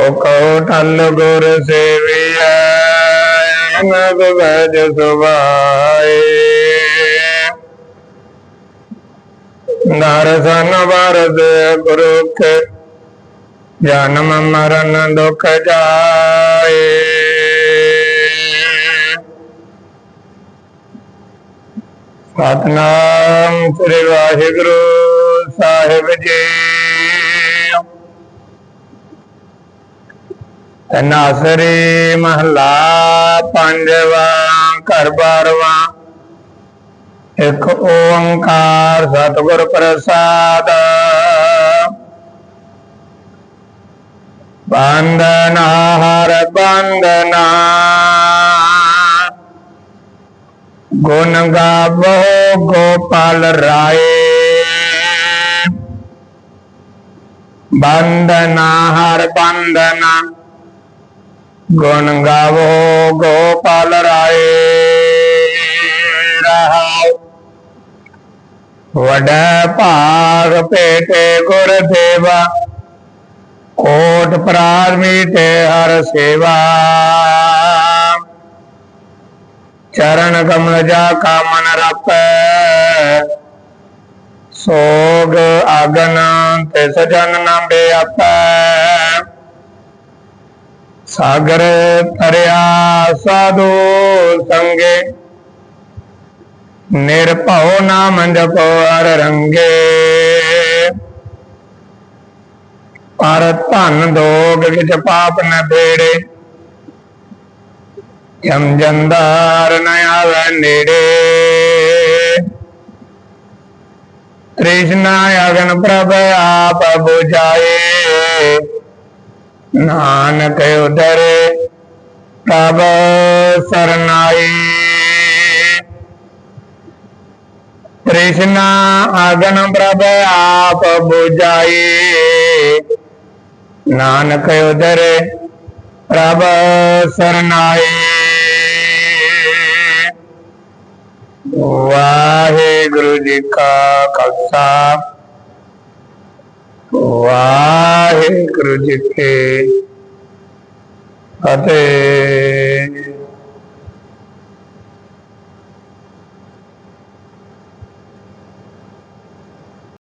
ਓ ਕਹੋ ਗੁਰ ਸੇਵੀਐ ਨਗ ਵਜ ਸੁਭਾਏ। ਦਰਸ਼ਨ ਵਰਦ ਗੁਰੂ ਕੇ ਜਨਮ ਮਰਨ ਦੁਖ ਜਾਏ। ਸਤਨਾਮ ਸ੍ਰੀ ਵਾਹਿਗੁਰੂ ਸਾਹਿਬ ਜੀ। ਤਨਾਸਰੀ ਮਹਲਾ ਪੰਜਵਾ ਘਰ ਬਾਰਵਾ ਇੱਕ ਓੰਕਾਰ ਸਤਿਗੁਰ ਪ੍ਰਸਾਦ। ਬੰਦਨਾ ਹਰ ਬੰਦਨਾ ਗੁਣ ਗਾਵੋ ਗੋਪਾਲ ਰਾਏ। ਬੰਦਨਾ ਹਰ ਬੰਦਨਾ ਗੁਣ ਗਾਵੋ, ਗੋਪਾਲ ਰਾਏ ਰਹਾਉ ਵਡਾ ਭਾਗ ਭੇਟੇ ਗੁਰ ਦੇਵਾ ਕੋਟ ਪ੍ਰਾਰ ਮੀਟੇ ਹਰ ਸੇਵਾ। ਚਰਨ ਕਮਲ ਜਾ ਕਾ ਮਨ ਰਪੈ, ਸੋਗ ਆਗਨ ਤੇ ਸਜਨ ਨਾ ਬੇਅਪੈ ਸਾਗਰ ਤਰਿਆ ਸਾਧੂ ਸੰਗੇ। ਨਿਰਭਉ ਨਾਮ ਜਪੋ ਹਰ ਰੰਗੇ। ਪਰ ਧਨ ਦੋਗ ਕਿਛ ਪਾਪ ਨ ਬੇੜੇ ਯਮ ਜੰਦਾਰ ਨ ਆਵੈ ਨੇੜੇ। ਤ੍ਰਿਸ਼ਨਾ ਅਗਨ ਪ੍ਰਭ ਆਪ ਬੁਝਾਏ। ਨਾਨਕ ਉਦਰੇ ਪ੍ਰਭ ਸਰਨਾਈ। ਤ੍ਰਿਸ਼ਨਾ ਅਗਨ ਪ੍ਰਭ ਆਪ 부ਝਾਏ ਨਾਨਕ ਉਦਰੇ ਪ੍ਰਭ ਸਰਨਾਈ। ਵਾਹਿਗੁਰੂ ਜੀ ਕਾ ਖਾਲਸਾ। ਵਾਹਿਗੁਰੂ ਜੀ ਕੀ ਫਤਿਹ